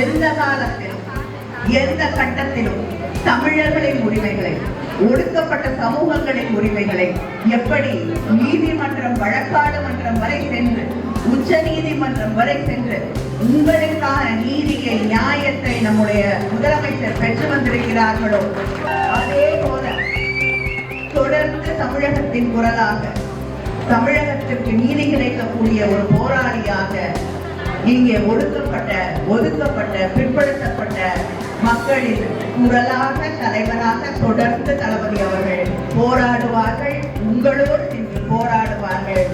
எந்த காலத்திலும் எந்த கட்டத்திலும் தமிழர்களின் உரிமைகளை ஒடுக்கப்பட்ட சமூகங்களின் உரிமைகளை எப்படி நீதிமன்றம் வழக்காடு மன்றம் வரை சென்று உச்ச நீதிமன்றம் வரை சென்று உங்களுக்கான நீதியை நியாயத்தை நம்முடைய முதலமைச்சர் பெற்று வந்திருக்கிறார்களோ அதே போல தொடர்ந்து தமிழகத்தின் குரலாக தமிழகத்திற்கு நீதி கிடைக்கக்கூடிய ஒரு போராளியாக இங்கே ஒடுக்கப்பட்ட ஒதுக்கப்பட்ட பிற்படுத்தப்பட்ட மக்களின் குரலாக தலைவராக தொடர்ந்து தளபதி அவர்கள் போராடுவார்கள். உங்களோடு நின்று போராடுவார்கள்.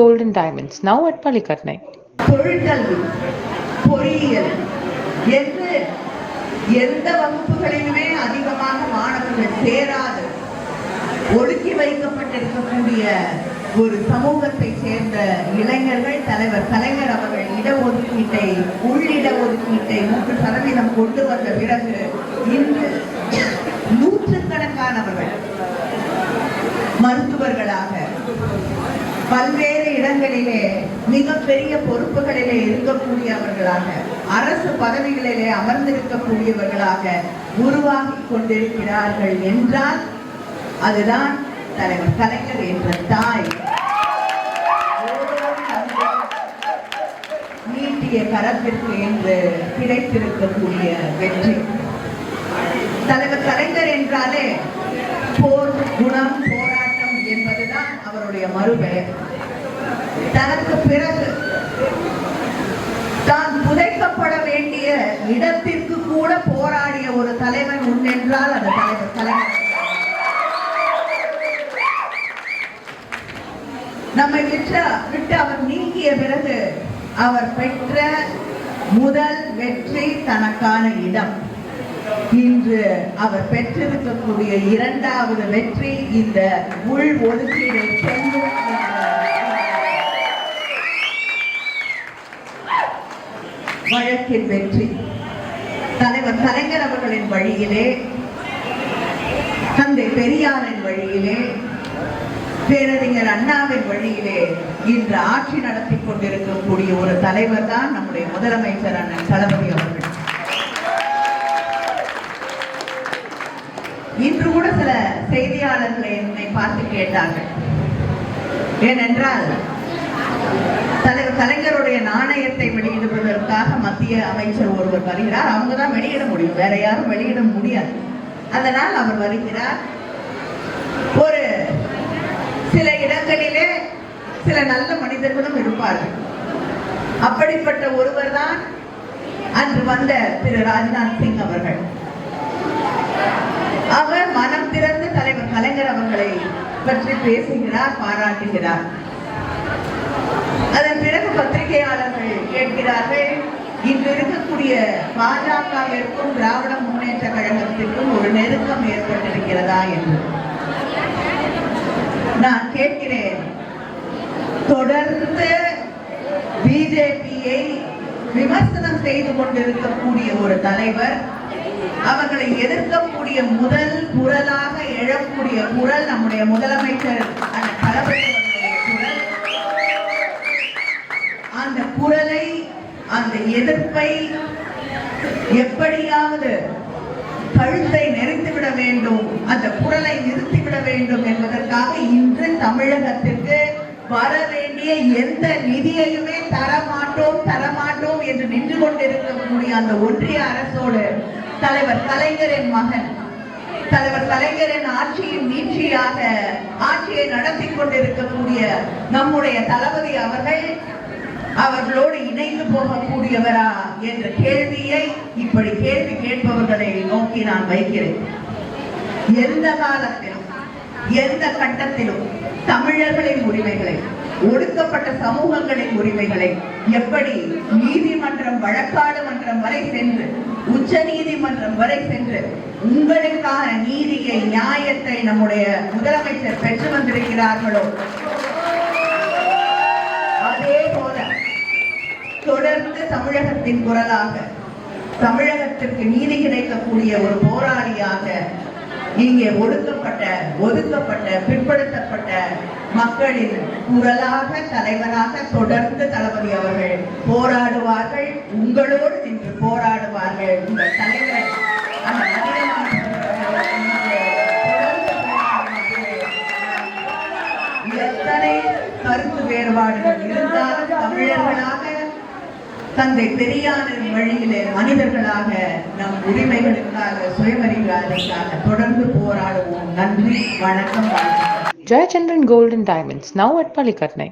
Gold and Diamonds, now at Palikatnai. தொழிற்கல்வி பொறியியல் என்று எந்த வகுப்புகளிலுமே அதிகமாக மாணவர்கள் சேராது. ஒடுக்கி வைக்கப்பட்டிருக்கக்கூடிய ஒரு சமூகத்தை சேர்ந்த இளைஞர்கள் தலைவர் கலைஞர் அவர்கள் இடஒதுக்கீட்டை உள்ளிட ஒதுக்கீட்டை மூன்று சதவீதம் கொண்டு வந்த பிறகு இன்று நூற்றுக்கணக்கானவர்கள் மருத்துவர்களாக பல்வேறு இடங்களிலே மிகப்பெரிய பொறுப்புகளிலே இருக்கக்கூடியவர்களாக அரசு பதவிகளிலே அமர்ந்திருக்கக்கூடியவர்களாக உருவாகி கொண்டிருக்கிறார்கள் என்றால் அதுதான் தலைவர் கலைஞர் என்ற தாய். நீட்டிய கரத்திற்கு என்று கிடைத்திருக்கக்கூடிய வெற்றி. தலைவர் கலைஞர் என்றாலே போர் குணம் போராட்டம் என்பதுதான் அவருடைய மறுபெயர். தனக்கு பிறகு தான் புதைக்கப்பட வேண்டிய இடத்திற்கு கூட போராடிய ஒரு தலைவன் உண்டென்றால் அந்த தலைவர் கலைஞர் நம்மை விட்டு விட்டு அவர் நீங்கிய பிறகு அவர் பெற்ற முதல் வெற்றி தனக்கான இடம். இன்று அவர் பெற்றிருக்கக்கூடிய இரண்டாவது வெற்றி இந்த உள் ஒதுக்கீடை வழக்கின் வெற்றி. தலைவர் கலைஞர் அவர்களின் வழியிலே தந்தை பெரியாரின் வழியிலே பேரறிஞர் அண்ணாவின் வழியிலே இன்று ஆட்சி நடத்தி கொண்டிருக்கக்கூடிய ஒரு தலைவர் தான் நம்முடைய முதலமைச்சர் அண்ணன் தளபதி அவர்கள். இன்று கூட சில செய்தியாளர்களை என்னை பார்த்து கேட்டார்கள். ஏனென்றால் தலைவர் கலைஞருடைய நாணயத்தை வெளியிடுவதற்காக மத்திய அமைச்சர் ஒருவர் வருகிறார். அவங்க தான் வெளியிட முடியும். வேற யாரும் வெளியிட முடியாது. அதனால் அவர் வருகிறார் ஒரு சில சில நல்ல மனிதர்களும் இருப்பார்கள். அப்படிப்பட்ட ஒருவர் தான் அன்று வந்த திரு ராஜ்நாத் சிங் அவர்கள். அவர் மனம் திறந்து தலைவர் கலைஞர் அவர்களை பற்றி பேசுகிறார் பாராட்டுகிறார். அதன் பிறகு பத்திரிகையாளர்கள் கேட்கிறார்கள் இன்று இருக்கக்கூடிய பாஜகவிற்கும் திராவிட முன்னேற்ற கழகத்திற்கும் ஒரு நெருக்கம் ஏற்பட்டிருக்கிறதா என்று. நான் கேட்கிறேன். தொடர்ந்து பிஜேபியை விமர்சனம் செய்து கொண்டிருக்கக்கூடிய ஒரு தலைவர் அவர்களை எதிர்க்கக்கூடிய முதல் குரலாக எழக்கூடிய குரல் நம்முடைய முதலமைச்சர் அந்த தளபதி குரல். அந்த குரலை அந்த எதிர்ப்பை எப்படியாவது கழுத்தை வேண்டும். அந்த குரலை நிறுத்திவிட வேண்டும் என்பதற்காக இன்று தமிழகத்திற்கு வர வேண்டிய எந்த நிதியையுமே தரமாட்டோம் தரமாட்டோம் என்று நின்று கொண்டிருக்கக்கூடிய அந்த ஒன்றிய அரசோடு தலைவர் கலைஞரின் மகன் தலைவர் கலைஞரின் ஆட்சியின் நீட்சியாக ஆட்சியை நடத்தி கொண்டிருக்கக்கூடிய நம்முடைய தளபதி அவர்கள் அவர்களோடு இணைந்து போகக்கூடியவரா என்ற கேள்வியை இப்படி கேள்வி கேட்பவர்களை நோக்கி நான் வைக்கிறேன். எந்த காலத்திலும் எந்த கட்டத்திலும் தமிழர்களின் உரிமைகளை ஒடுக்கப்பட்ட சமூகங்களின் உரிமைகளை எப்படி நீதிமன்றம் வழக்காடு மன்றம் வரை சென்று உச்ச நீதிமன்றம் வரை சென்று உங்களுக்கான நீதியை நியாயத்தை நம்முடைய முதலமைச்சர் பெற்று வந்திருக்கிறார்களோ? அதே போல தொடர்ந்து தமிழகத்தின் குரலாக தமிழகத்திற்கு நீதி கிடைக்கக்கூடிய ஒரு போராளியாக இங்கே ஒடுக்கப்பட்ட ஒதுக்கப்பட்ட பிற்படுத்தப்பட்ட மக்களின் குரலாக தலைவராக தொடர்ந்து தளபதி அவர்கள் போராடுவார்கள். உங்களோடு நின்று போராடுவார்கள். உங்கள் தலைவர் எத்தனை கருத்து வேறுபாடுகள் இருந்தாலும் தமிழர்களாக தந்தை பெரியாரின் வழியிலே மனிதர்களாக நம் உரிமைகளுக்காக சுயமரியாதைக்காக தொடர்ந்து போராடுவோம் நன்றி வணக்கம் வாழ்த்துக்கள் Jayachandran Gold and Diamonds, now at Palikatnai.